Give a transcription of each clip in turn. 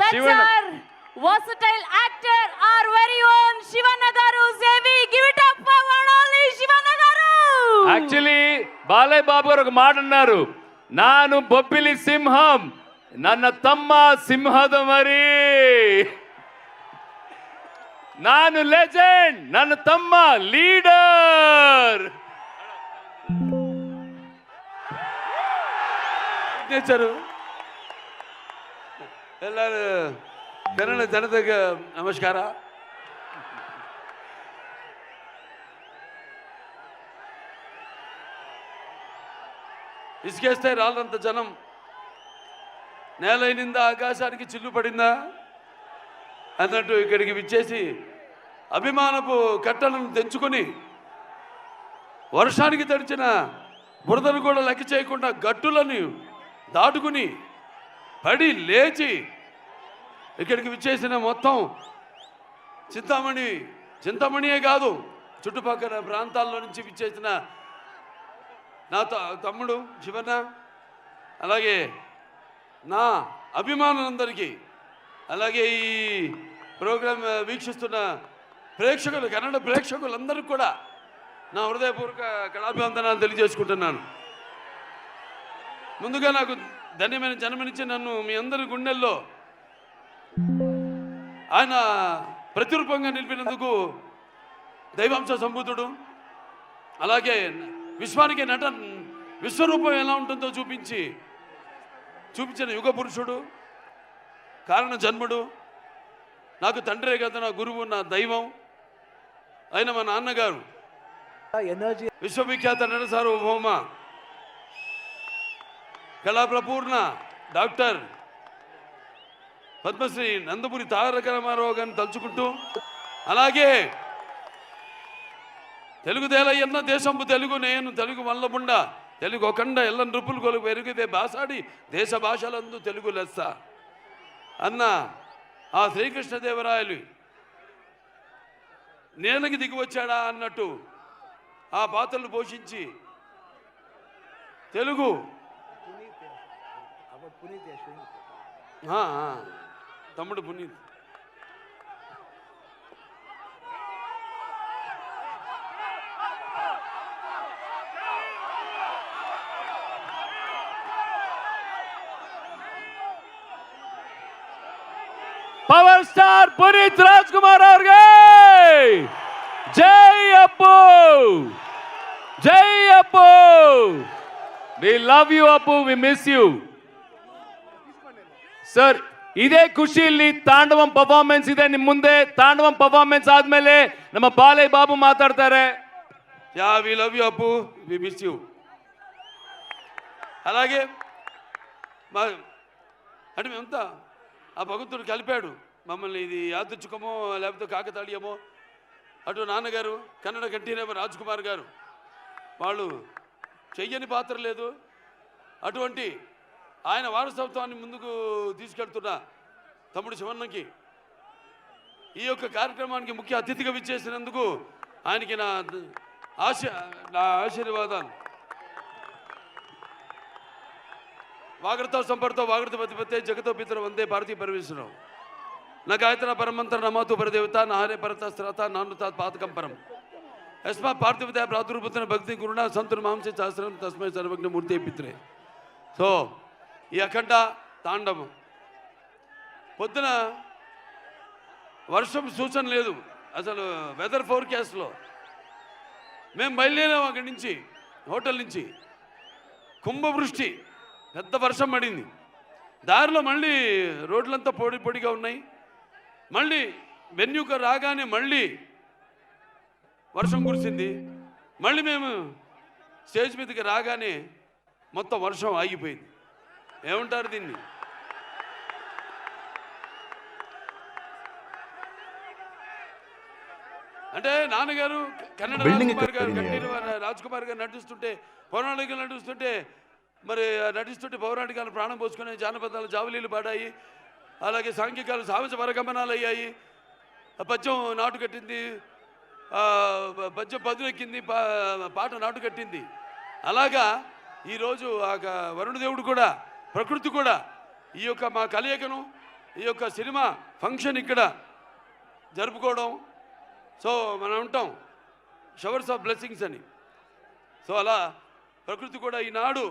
That's versatile actor our very own Shivanna గారు. JV give it up for one only Shivanna గారు. Actually Balayya Babu గారు ఒక మాట అన్నారు. నాను బొబ్బిలి సింహం నన్న తమ్మ సింహద మరి. నాను లెజెండ్ నన్ను తమ్మ లీడర్ చేశారు? ಎಲ್ಲರೂ ಕನ್ನಡ ಜನತೆಗೆ ನಮಸ್ಕಾರ ఇసుకేస్తే రాళ్ళంత జనం నేలైనిందా ఆకాశానికి చిల్లు పడిందా అన్నట్టు ఇక్కడికి విచ్చేసి అభిమానపు కట్టలను తెంచుకొని వర్షానికి తడిచిన బురదను కూడా లెక్క చేయకుండా గట్టులను దాటుకుని పడి లేచి ఇక్కడికి విచ్చేసిన మొత్తం చింతామణి చింతామణియే కాదు చుట్టుపక్కల ప్రాంతాల్లో నుంచి విచ్చేసిన నా త- తమ్ముడు శివన్న అలాగే నా అభిమానులందరికీ అలాగే ఈ ప్రోగ్రాం వీక్షిస్తున్న ప్రేక్షకులు కన్నడ ప్రేక్షకులందరికీ కూడా నా హృదయపూర్వక కళాభివందనాలు తెలియజేసుకుంటున్నాను. ముందుగా నాకు ధన్యమైన జన్మనిచ్చి నన్ను మీ అందరి గుండెల్లో ఆయన ప్రతిరూపంగా నిలిపినందుకు దైవాంశ సంబూతుడు అలాగే విశ్వానికి నట విశ్వరూపం ఎలా ఉంటుందో చూపించి చూపించిన యుగ పురుషుడు కారణ జన్ముడు నాకు తండ్రే కదా నా గురువు నా దైవం అయిన మా నాన్నగారు. ఎనర్జీ విశ్వవిఖ్యాత సార్వభౌమ కళాప్రపూర్ణ డాక్టర్ పద్మశ్రీ నందపురి తారక రామారావు గారిని తలుచుకుంటూ అలాగే తెలుగు దేలయ్యన్న దేశంపు తెలుగు నేను తెలుగు వల్లబుండ తెలుగు ఒకండ ఎల్ల నృపులు కొలుగు పెరిగితే బాసాడి దేశ భాషలందు తెలుగు లెస్స. అన్న ఆ శ్రీకృష్ణదేవరాయలు నేలకి దిగి వచ్చాడా అన్నట్టు ఆ పాత్రలు పోషించి తెలుగు. తమ్ముడు పునీత్ పవర్ స్టార్ పునీత్ రాజ్ కుమార్ అవర్గే జై అప్పు జై అప్పు వి love you Appu we miss you sir ಇದೇ ಖುಷಿಯಲ್ಲಿ ತಾಂಡವಂ ಪರ್ಫಾರ್ಮೆನ್ಸ್ ಇದೆ ನಿಮ್ ಮುಂದೆ ತಾಂಡವಂ ಪರ್ಫಾರ್ಮೆನ್ಸ್ ಆದ್ಮೇಲೆ ನಮ್ಮ ಬಾಲಯ್ಯ ಬಾಬು ಮಾತಾಡ್ತಾರೆ yeah we love you Appu we miss you అలాగే మా అంటే మేమంతా ఆ భగవంతుడు కలిపాడు మమ్మల్ని ఇది యాదృచ్ఛికమో లేకపోతే కాకతాళీయమో అటు నాన్నగారు కన్నడ కంఠీరేమ రాజ్ కుమార్ గారు వాళ్ళు చెయ్యని పాత్ర లేదు అటువంటి ఆయన వారసత్వాన్ని ముందుకు తీసుకెళ్తున్న తమ్ముడు శివన్నకి ఈ యొక్క కార్యక్రమానికి ముఖ్య అతిథిగా విచ్చేసినందుకు ఆయనకి నా ఆశ నా ఆశీర్వాదాలు. వాగ్రత సంపర్తో వాగ్రత పతిపతే జగతో పితర వందే భారతీయ పరమేశ్వరం. నా గాయత్ర పరమంతర నమాతు పరదేవత నా పరత శ్రత నానుత తాత్ పాతకం పరం యస్మా పార్థివత ప్రాదుర్భుతన భక్తి గురుణ సంతున మాంసే శాస్త్రం తస్మై సర్వజ్ఞ మూర్తి పిత్రే. సో ఈ అఖండ తాండవం. పొద్దున వర్షం సూచన లేదు అసలు వెదర్ ఫోర్కాస్ట్లో మేము బయలుదేరాము అక్కడి నుంచి హోటల్ నుంచి. కుంభవృష్టి పెద్ద వర్షం పడింది. దారిలో మళ్ళీ రోడ్లంతా పొడి పొడిగా ఉన్నాయి. మళ్ళీ వెన్యూక రాగానే మళ్ళీ వర్షం కురిసింది. మళ్ళీ మేము స్టేజ్ మీదకి రాగానే మొత్తం వర్షం ఆగిపోయింది. ఏమంటారు దీన్ని? అంటే నాన్నగారు కన్నడ Building రాజ్ కుమార్ గారు ఇక్కడ కంటిన్యూ రాజ్ కుమార్ గారు నటిస్తుంటే పౌరాణికలు నటిస్తుంటే మరి నటిస్తుంటే పౌరాణికాలు ప్రాణం పోసుకునే జానపదాలు జావలీలు పాడాయి అలాగే సాంఘికాలు సాహస పరగమనాలు అయ్యాయి. పద్యం నాటు కట్టింది పద్యం పదునెక్కింది పాట నాటు కట్టింది. అలాగా ఈరోజు ఆ వరుణదేవుడు కూడా ప్రకృతి కూడా ఈ యొక్క మా కలయికను ఈ యొక్క సినిమా ఫంక్షన్ ఇక్కడ జరుపుకోవడం. సో మనం ఉంటాం షవర్స్ ఆఫ్ బ్లెస్సింగ్స్ అని. సో అలా ప్రకృతి కూడా ఈనాడు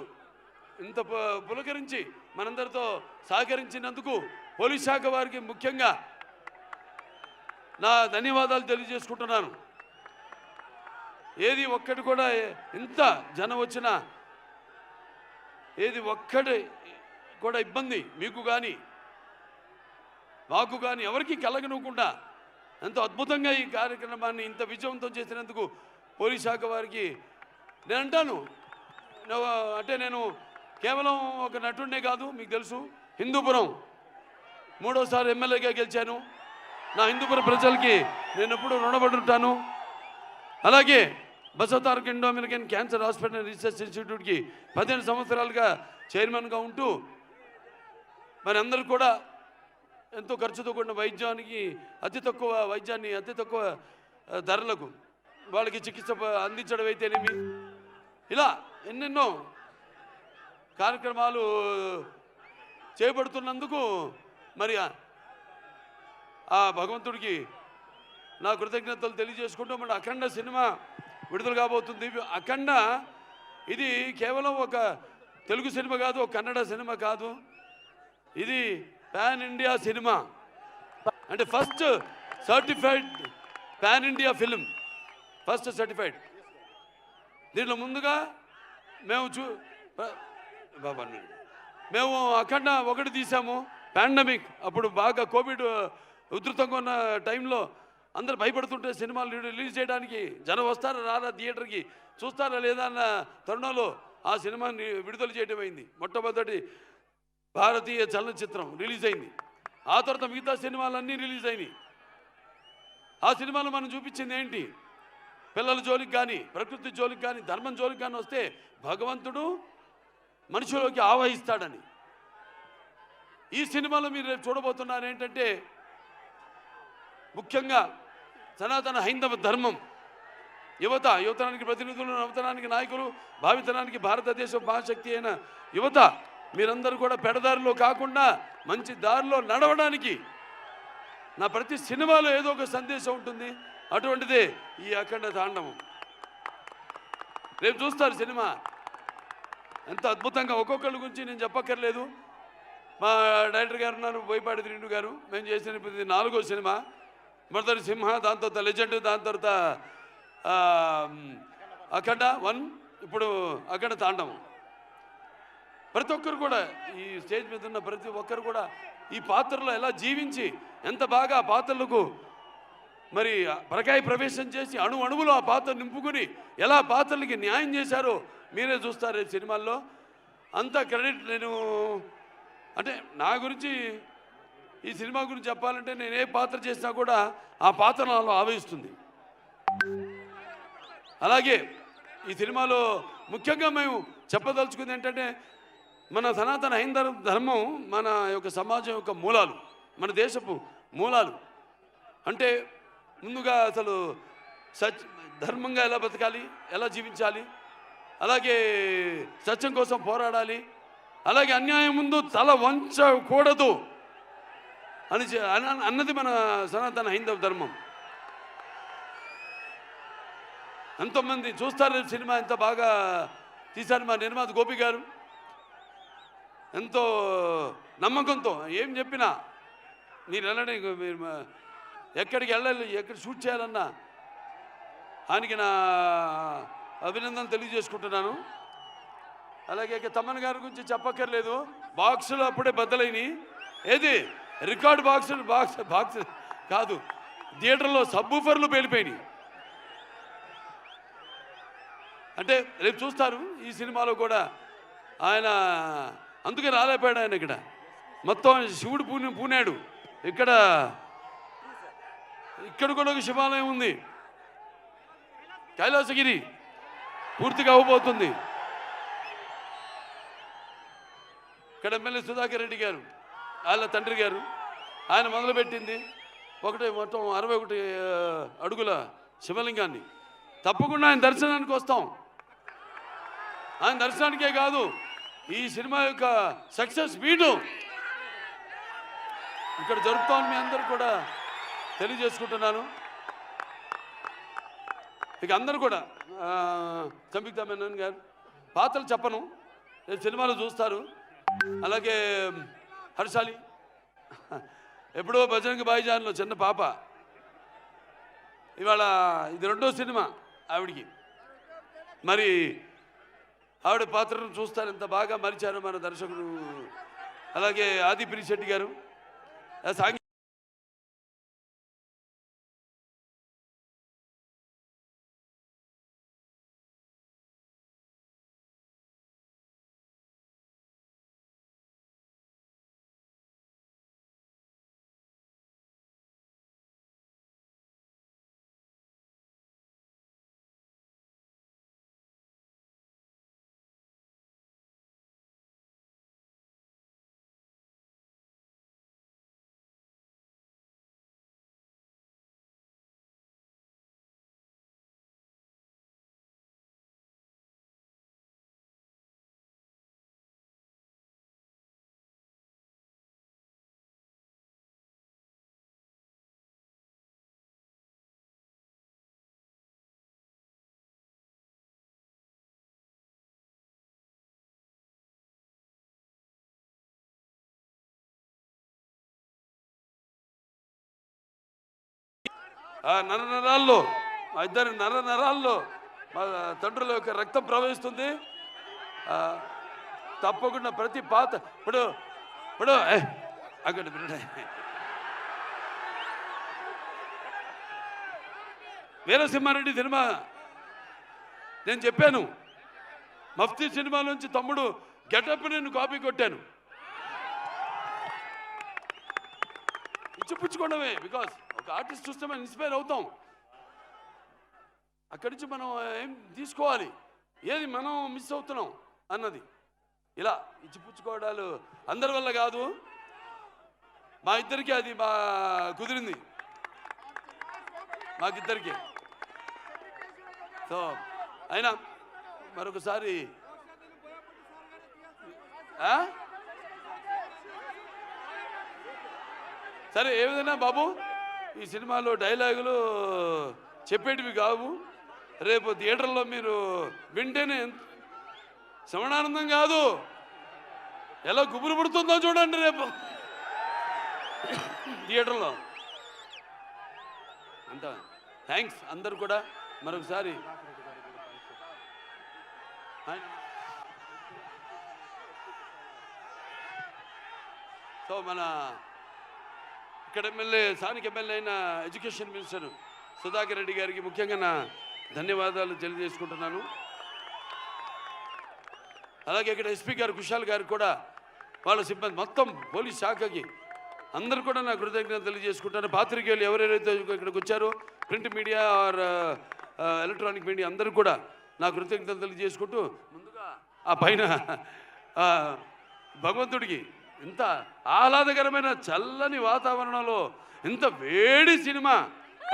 ఇంత పులకరించి మనందరితో సహకరించినందుకు పోలీస్ శాఖ వారికి ముఖ్యంగా నా ధన్యవాదాలు తెలియజేసుకుంటున్నాను. ఏది ఒక్కటి కూడా ఇంత జనం వచ్చినా ఏది ఒక్కటి కూడా ఇబ్బంది. మీకు కానీ మాకు కానీ ఎవరికి కలగనుకుండా ఎంతో అద్భుతంగా ఈ కార్యక్రమాన్ని ఇంత విజయవంతం చేసినందుకు పోలీస్ శాఖ వారికి నేను అంటాను. అంటే నేను కేవలం ఒక నటుడినే కాదు మీకు తెలుసు హిందూపురం మూడోసారి ఎమ్మెల్యేగా గెలిచాను. నా హిందూపురం ప్రజలకి నేను ఎప్పుడు రుణపడి ఉంటాను అలాగే Basavatarak Indo American cancer hospital research ఇన్స్టిట్యూట్కి పదిహేను సంవత్సరాలుగా చైర్మన్గా ఉంటూ మరి అందరూ కూడా ఎంతో ఖర్చుతో కూడిన వైద్యానికి అతి తక్కువ వైద్యాన్ని అతి తక్కువ ధరలకు వాళ్ళకి చికిత్స అందించడం అయితేనేమి? ఇలా ఎన్నెన్నో కార్యక్రమాలు చేపడుతున్నందుకు మరి ఆ- ఆ భగవంతుడికి నా కృతజ్ఞతలు తెలియజేసుకుంటూ మన అఖండ సినిమా విడుదల కాబోతుంది. అఖండ ఇది కేవలం ఒక తెలుగు సినిమా కాదు ఒక కన్నడ సినిమా కాదు. ఇది పాన్ ఇండియా సినిమా అంటే first certified pan India film first certified దీంట్లో ముందుగా మేము చూ బాబా మేము అఖండ ఒకటి తీసాము. పాండమిక్ అప్పుడు బాగా కోవిడ్ ఉధృతంగా ఉన్న టైంలో అందరు భయపడుతుంటే సినిమాలు రిలీజ్ చేయడానికి జనం వస్తారా రారా థియేటర్కి? చూస్తారా లేదా అన్న తరుణంలో ఆ సినిమాని విడుదల చేయడం అయింది. మొట్టమొదటి భారతీయ చలనచిత్రం రిలీజ్ అయింది. ఆ తర్వాత మిగతా సినిమాలన్నీ రిలీజ్ అయినాయి. ఆ సినిమాలు మనం చూపించింది ఏంటి? పిల్లల జోలికి కానీ ప్రకృతి జోలికి కానీ ధర్మం జోలికి కానీ వస్తే భగవంతుడు మనిషిలోకి ఆవహిస్తాడని. ఈ సినిమాలో మీరు రేపు చూడబోతున్నారు ఏంటంటే ముఖ్యంగా సనాతన హైందవ ధర్మం. యువత యువతరానికి ప్రతినిధులు నవతరానికి నాయకులు భావితరానికి భారతదేశ మహాశక్తి అయిన యువత మీరందరూ కూడా పెడదారిలో కాకుండా మంచి దారిలో నడవడానికి నా ప్రతి సినిమాలో ఏదో ఒక సందేశం ఉంటుంది. అటువంటిదే ఈ అఖండ తాండవం. రేపు చూస్తారు సినిమా. ఎంత అద్భుతంగా ఒక్కొక్కరి గురించి నేను చెప్పక్కర్లేదు. మా డైరెక్టర్ గారు ఉన్నారు బోయపాటి త్రిండు గారు. మేము చేసిన ప్రతి ఇది నాలుగో సినిమా. మొదటి సింహ దాని తర్వాత లెజెండ్ దాని తర్వాత అఖండ వన్ ఇప్పుడు అఖండ తాండవం. ప్రతి ఒక్కరు కూడా ఈ స్టేజ్ మీద ఉన్న ప్రతి ఒక్కరు కూడా ఈ పాత్రలో ఎలా జీవించి ఎంత బాగా ఆ పాత్రలకు మరి పరకాయ ప్రవేశం చేసి అణు అణువులో ఆ పాత్ర నింపుకుని ఎలా పాత్రలకి న్యాయం చేశారో మీరే చూస్తారు ఈ సినిమాల్లో. అంత క్రెడిట్ నేను అంటే నా గురించి ఈ సినిమా గురించి చెప్పాలంటే నేను ఏ పాత్ర చేసినా కూడా ఆ పాత్ర నాలో ఆవహిస్తుంది. అలాగే ఈ సినిమాలో ముఖ్యంగా మేము చెప్పదలుచుకుంది ఏంటంటే మన సనాతన హైందవ ధర్మం మన యొక్క సమాజం యొక్క మూలాలు మన దేశపు మూలాలు. అంటే ముందుగా అసలు సచ్ ధర్మంగా ఎలా బతకాలి ఎలా జీవించాలి అలాగే సత్యం కోసం పోరాడాలి అలాగే అన్యాయం ముందు తల వంచకూడదు అని అన్నది మన సనాతన హైందవ ధర్మం. ఎంతోమంది చూస్తారు సినిమా ఎంత బాగా తీశారు మా నిర్మాత గోపి గారు. ఎంతో నమ్మకంతో ఏం చెప్పినా మీరు వెళ్ళండి మీరు ఎక్కడికి వెళ్ళాలి ఎక్కడ షూట్ చేయాలన్నా ఆయనకి నా అభినందన తెలియజేసుకుంటున్నాను. అలాగే ఇక తమ్మన్ గారి గురించి చెప్పక్కర్లేదు బాక్సులు అప్పుడే బద్దలైనవి ఏది? రికార్డ్ బాక్సులు బాక్స్ బాక్స్ కాదు థియేటర్లో సబ్బూఫర్లు పేలిపోయినాయి. అంటే రేపు చూస్తారు ఈ సినిమాలో కూడా ఆయన అందుకే రాలేపోయాడు ఆయన ఇక్కడ. మొత్తం శివుడు పూని పూనాడు. ఇక్కడ ఇక్కడ కూడా ఒక శివాలయం ఉంది. కైలాసగిరి పూర్తిగా అవ్వబోతుంది ఇక్కడ ఎమ్మెల్యే సుధాకర్ రెడ్డి గారు వాళ్ళ తండ్రి గారు ఆయన మొదలుపెట్టింది ఒకటి మొత్తం అరవై ఒకటి అడుగుల శివలింగాన్ని. తప్పకుండా ఆయన దర్శనానికి వస్తాం. ఆయన దర్శనానికే కాదు ఈ సినిమా యొక్క సక్సెస్ వీడు. ఇక్కడ జరుపుతామని మీ అందరూ కూడా తెలియజేసుకుంటున్నాను. ఇక అందరూ కూడా చంపిక్తా సంయుక్త మేనన్ గారు పాత్రలు చెప్పను సినిమాలు చూస్తారు. అలాగే హర్షాలి ఎప్పుడో భజనకి బాయిజాన్లో చిన్న పాప. ఇవాళ ఇది రెండో సినిమా ఆవిడికి. మరి ఆవిడ పాత్రను చూస్తారు ఎంత బాగా మరిచారు మన దర్శకుడు. అలాగే ఆది పిరిశెట్టి గారు. సాంగ్ నర నరాల్లో మా ఇద్దరి నర నరాల్లో మా తండ్రుల యొక్క రక్తం ప్రవహిస్తుంది. తప్పకుండా ప్రతి పాత ఇప్పుడు ఇప్పుడు అక్కడ వీరసింహారెడ్డి సినిమా నేను చెప్పాను మఫ్తీ సినిమా నుంచి తమ్ముడు గెటప్ నేను కాపీ కొట్టాను. ఇచ్చిపుచ్చుకోవడమే బికాస్ ఒక ఆర్టిస్ట్ చూస్తే మనం ఇన్స్పైర్ అవుతాం. అక్కడి నుంచి మనం ఏం తీసుకోవాలి? ఏది మనం మిస్ అవుతున్నాం అన్నది. ఇలా ఇచ్చిపుచ్చుకోవడాలు అందరి వల్ల కాదు. మా ఇద్దరికి అది మా కుదిరింది. మాకిద్దరికి. సో అయినా మరొకసారి సరే ఏ విధంగా బాబు? ఈ సినిమాలో డైలాగులు చెప్పేటివి కావు. రేపు థియేటర్లో మీరు వింటేనే శ్రవణానందం కాదు. ఎలా గుబురు పుడుతుందో చూడండి రేపు. థియేటర్లో. అంత. థ్యాంక్స్ అందరు కూడా మరొకసారి. సో మన ఇక్కడ ఎమ్మెల్యే స్థానిక ఎమ్మెల్యే అయిన ఎడ్యుకేషన్ మినిస్టర్ సుధాకర్ రెడ్డి గారికి ముఖ్యంగా నా ధన్యవాదాలు తెలియజేసుకుంటున్నాను. అలాగే ఇక్కడ ఎస్పీ గారు కుషాల్ గారు కూడా వాళ్ళ సిబ్బంది మొత్తం పోలీస్ శాఖకి అందరు కూడా నా కృతజ్ఞతలు తెలియజేసుకుంటాను. పాత్రికేయులు ఎవరెవరైతే ఇక్కడికి వచ్చారో print media or electronic media అందరూ కూడా నా కృతజ్ఞతలు తెలియజేసుకుంటూ ముందుగా ఆ పైన భగవంతుడికి ఇంత ఆహ్లాదకరమైన చల్లని వాతావరణంలో ఇంత వేడి సినిమా.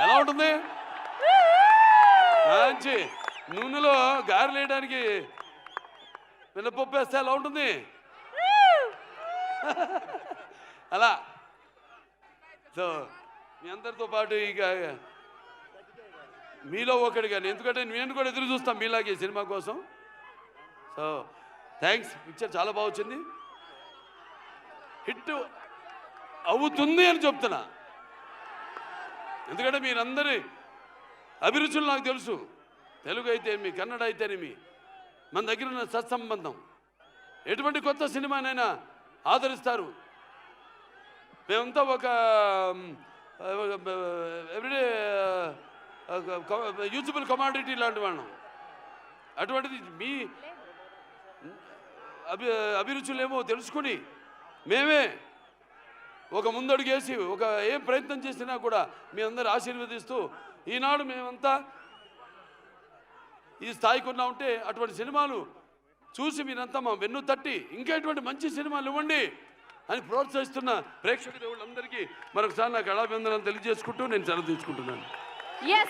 ఎలా ఉంటుంది? మంచి. నూనెలో గారెలు వేయడానికి మినపప్పు వేస్తే ఎలా ఉంటుంది? అలా. సో మీ అందరితో పాటు ఇక మీలో ఒకటి కానీ ఎందుకంటే నేను కూడా ఎదురు చూస్తాను మీలాగే సినిమా కోసం. సో థ్యాంక్స్ పిక్చర్ చాలా బాగా వచ్చింది. హిట్ అవుతుంది అని చెప్తున్నా. ఎందుకంటే మీరందరి అభిరుచులు నాకు తెలుసు. తెలుగు అయితే మీ కన్నడ అయితేనేమి మన దగ్గర ఉన్న సత్సంబంధం. ఎటువంటి కొత్త సినిమానైనా ఆదరిస్తారు. మేమంతా ఒక ఎవ్రీడే యూజబుల్ కమాడిటీ లాంటి వాళ్ళం. అటువంటిది మీ అభి అభిరుచులేమో తెలుసుకుని మేమే ఒక ముందడుగేసి ఒక ఏం ప్రయత్నం చేసినా కూడా మీ అందరు ఆశీర్వదిస్తూ ఈనాడు మేమంతా ఈ స్థాయికి ఉన్నా ఉంటే అటువంటి సినిమాలు చూసి మీరంతా మా వెన్ను తట్టి ఇంకా ఇటువంటి మంచి సినిమాలు ఇవ్వండి అని ప్రోత్సహిస్తున్న ప్రేక్షక దేవుళ్ళందరికీ మరొకసారి నాకు కళాభివందనం తెలియజేసుకుంటూ నేను సెలవు తీసుకుంటున్నాను.